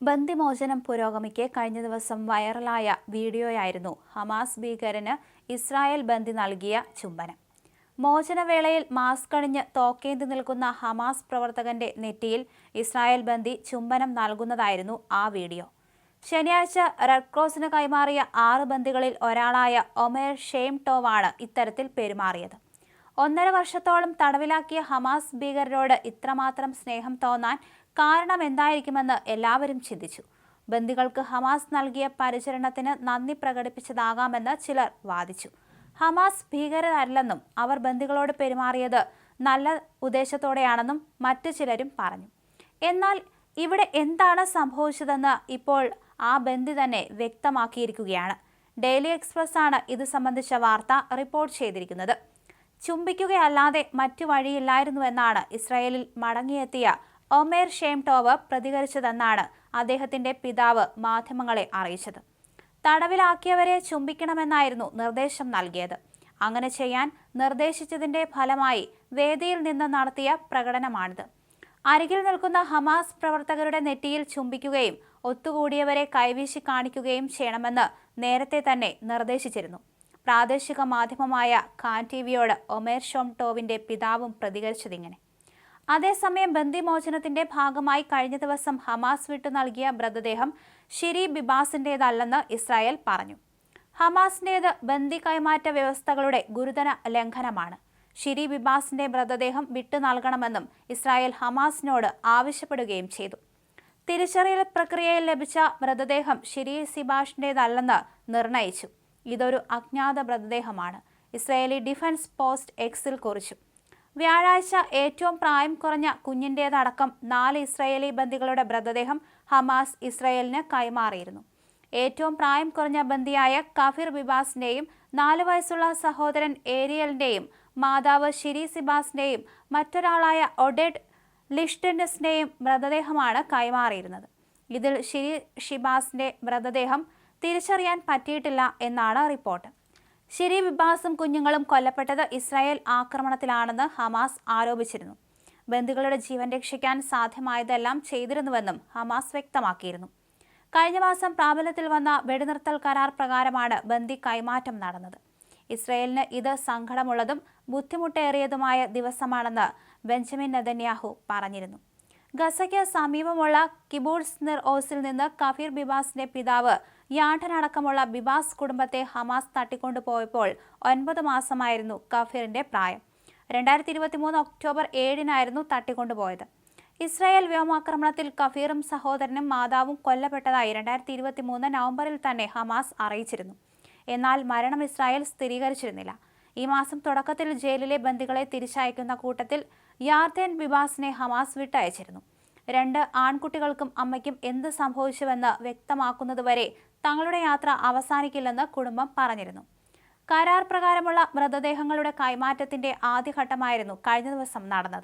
ബന്ദിമോചനം പുരോഗമിക്കെ കഴിഞ്ഞ ദിവസം വൈറലായ വീഡിയോയായിരുന്നു ഹമാസ് ഭീകരന് ഇസ്രായേൽ ബന്ദി നൽകിയ ചുംബനം. മോചനവേളയിൽ മാസ്ക് അണിഞ്ഞ് തോക്കേന്തി നിൽക്കുന്ന ഹമാസ് പ്രവർത്തകന്റെ നെറ്റിയിൽ ഇസ്രായേൽ ബന്ദി ചുംബനം നൽകുന്നതായിരുന്നു ആ വീഡിയോ. ശനിയാഴ്ച റെഡ് ക്രോസിന് കൈമാറിയ ആറ് ബന്ദികളിൽ ഒരാളായ ഒമേർ ഷെയ്ം ടോവാണ് ഇത്തരത്തിൽ പെരുമാറിയത്. ഒന്നര വർഷത്തോളം തടവിലാക്കിയ ഹമാസ് ഭീകരരോട് ഇത്രമാത്രം സ്നേഹം തോന്നാൻ കാരണം എന്തായിരിക്കുമെന്ന് എല്ലാവരും ചിന്തിച്ചു. ബന്ദികൾക്ക് ഹമാസ് നൽകിയ പരിചരണത്തിന് നന്ദി പ്രകടിപ്പിച്ചതാകാമെന്ന് ചിലർ വാദിച്ചു. ഹമാസ് ഭീകരരല്ലെന്നും അവർ ബന്ദികളോട് പെരുമാറിയത് നല്ല ഉദ്ദേശത്തോടെയാണെന്നും മറ്റു ചിലരും പറഞ്ഞു. എന്നാൽ ഇവിടെ എന്താണ് സംഭവിച്ചതെന്ന് ഇപ്പോൾ ആ ബന്ദി തന്നെ വ്യക്തമാക്കിയിരിക്കുകയാണ്. ഡെയിലി എക്സ്പ്രസ് ആണ് ഇത് സംബന്ധിച്ച വാർത്ത റിപ്പോർട്ട് ചെയ്തിരിക്കുന്നത്. ചുംബിക്കുകയല്ലാതെ മറ്റു വഴിയില്ലായിരുന്നുവെന്നാണ് ഇസ്രായേലിൽ മടങ്ങിയെത്തിയ ഒമേർ ഷേം ടോവ് പ്രതികരിച്ചതെന്നാണ് അദ്ദേഹത്തിന്റെ പിതാവ് മാധ്യമങ്ങളെ അറിയിച്ചത്. തടവിലാക്കിയവരെ ചുംബിക്കണമെന്നായിരുന്നു നിർദ്ദേശം നൽകിയത്. അങ്ങനെ ചെയ്യാൻ നിർദ്ദേശിച്ചതിന്റെ ഫലമായി വേദിയിൽ നിന്ന് നടത്തിയ പ്രകടനമാണിത്. അരികിൽ നിൽക്കുന്ന ഹമാസ് പ്രവർത്തകരുടെ നെറ്റിയിൽ ചുംബിക്കുകയും ഒത്തുകൂടിയവരെ കൈവീശി കാണിക്കുകയും ചെയ്യണമെന്ന് നേരത്തെ തന്നെ നിർദ്ദേശിച്ചിരുന്നു. പ്രാദേശിക മാധ്യമമായ കാൻ ടി വിയോട് ഒമേർ ഷോം ടോവിന്റെ പിതാവും പ്രതികരിച്ചതിങ്ങനെ. അതേസമയം ബന്ദിമോചനത്തിന്റെ ഭാഗമായി കഴിഞ്ഞ ദിവസം ഹമാസ് വിട്ടു നൽകിയ മൃതദേഹം ഷിരി ബിബാസിന്റേതല്ലെന്ന് ഇസ്രായേൽ പറഞ്ഞു. ഹമാസിന്റേത് ബന്ദി കൈമാറ്റ വ്യവസ്ഥകളുടെ ഗുരുതര ലംഘനമാണ്. ഷിരി ബിബാസിന്റെ മൃതദേഹം വിട്ടു നൽകണമെന്നും ഇസ്രായേൽ ഹമാസിനോട് ആവശ്യപ്പെടുകയും ചെയ്തു. തിരിച്ചറിയൽ പ്രക്രിയയിൽ ലഭിച്ച മൃതദേഹം ഷിരി സിബാഷിന്റേതല്ലെന്ന് നിർണയിച്ചു. ഇതൊരു അജ്ഞാത മൃതദേഹമാണ്. ഇസ്രയേലി ഡിഫൻസ് പോസ്റ്റ് എക്സിൽ കുറിച്ചു. വ്യാഴാഴ്ച ഏറ്റവും പ്രായം കുറഞ്ഞ കുഞ്ഞിന്റേതടക്കം നാല് ഇസ്രയേലി ബന്ദികളുടെ മൃതദേഹം ഹമാസ് ഇസ്രയേലിന് കൈമാറിയിരുന്നു. ഏറ്റവും പ്രായം കുറഞ്ഞ ബന്ദിയായ കഫിർ ബിബാസിന്റെയും നാല് വയസ്സുള്ള സഹോദരൻ ഏരിയലിന്റെയും മാതാവ് ഷിരി സിബാസിന്റെയും മറ്റൊരാളായ ഒഡെഡ് ലിഷ്ടെൻഡസിന്റെയും മൃതദേഹമാണ് കൈമാറിയിരുന്നത്. ഇതിൽ ഷിരി ഷിബാസിന്റെ മൃതദേഹം തിരിച്ചറിയാൻ പറ്റിയിട്ടില്ല എന്നാണ് റിപ്പോർട്ട്. ശിരി വിബാസും കുഞ്ഞുങ്ങളും കൊല്ലപ്പെട്ടത് ഇസ്രായേൽ ആക്രമണത്തിലാണെന്ന് ഹമാസ് ആരോപിച്ചിരുന്നു. ബന്ധുക്കളുടെ ജീവൻ രക്ഷിക്കാൻ സാധ്യമായതെല്ലാം ചെയ്തിരുന്നുവെന്നും ഹമാസ് വ്യക്തമാക്കിയിരുന്നു. കഴിഞ്ഞ മാസം പ്രാബല്യത്തിൽ വന്ന വെടിനിർത്തൽ കരാർ പ്രകാരമാണ് ബന്ദി കൈമാറ്റം നടന്നത്. ഇസ്രയേലിന് ഇത് സങ്കടമുള്ളതും ബുദ്ധിമുട്ടേറിയതുമായ ദിവസമാണെന്ന് ബെഞ്ചമിൻ നെതന്യാഹു പറഞ്ഞിരുന്നു. ഗസയ്ക്ക് സമീപമുള്ള കിബൂർസ് നിർ ഓസിൽ നിന്ന് കഫീർ ബിബാസിന്റെ പിതാവ് യാഠനടക്കമുള്ള ബിബാസ് കുടുംബത്തെ ഹമാസ് തട്ടിക്കൊണ്ടുപോയപ്പോൾ ഒൻപത് മാസമായിരുന്നു കഫീറിന്റെ പ്രായം. രണ്ടായിരത്തി ഇരുപത്തി മൂന്ന് ഒക്ടോബർ ഏഴിനായിരുന്നു തട്ടിക്കൊണ്ടുപോയത്. ഇസ്രായേൽ വ്യോമാക്രമണത്തിൽ കഫീറും സഹോദരനും മാതാവും കൊല്ലപ്പെട്ടതായി രണ്ടായിരത്തി ഇരുപത്തി മൂന്ന് നവംബറിൽ തന്നെ ഹമാസ് അറിയിച്ചിരുന്നു. എന്നാൽ മരണം ഇസ്രായേൽ സ്ഥിരീകരിച്ചിരുന്നില്ല. ഈ മാസം തുടക്കത്തിൽ ജയിലിലെ ബന്ദികളെ തിരിച്ചയക്കുന്ന കൂട്ടത്തിൽ യാർദേൻ ബിബാസിനെ ഹമാസ് വിട്ടയച്ചിരുന്നു. രണ്ട് ആൺകുട്ടികൾക്കും അമ്മയ്ക്കും എന്ത് സംഭവിച്ചുവെന്ന് വ്യക്തമാക്കുന്നതുവരെ തങ്ങളുടെ യാത്ര അവസാനിക്കില്ലെന്ന് കുടുംബം പറഞ്ഞിരുന്നു. കരാർ പ്രകാരമുള്ള മൃതദേഹങ്ങളുടെ കൈമാറ്റത്തിന്റെ ആദ്യഘട്ടമായിരുന്നു കഴിഞ്ഞ ദിവസം നടന്നത്.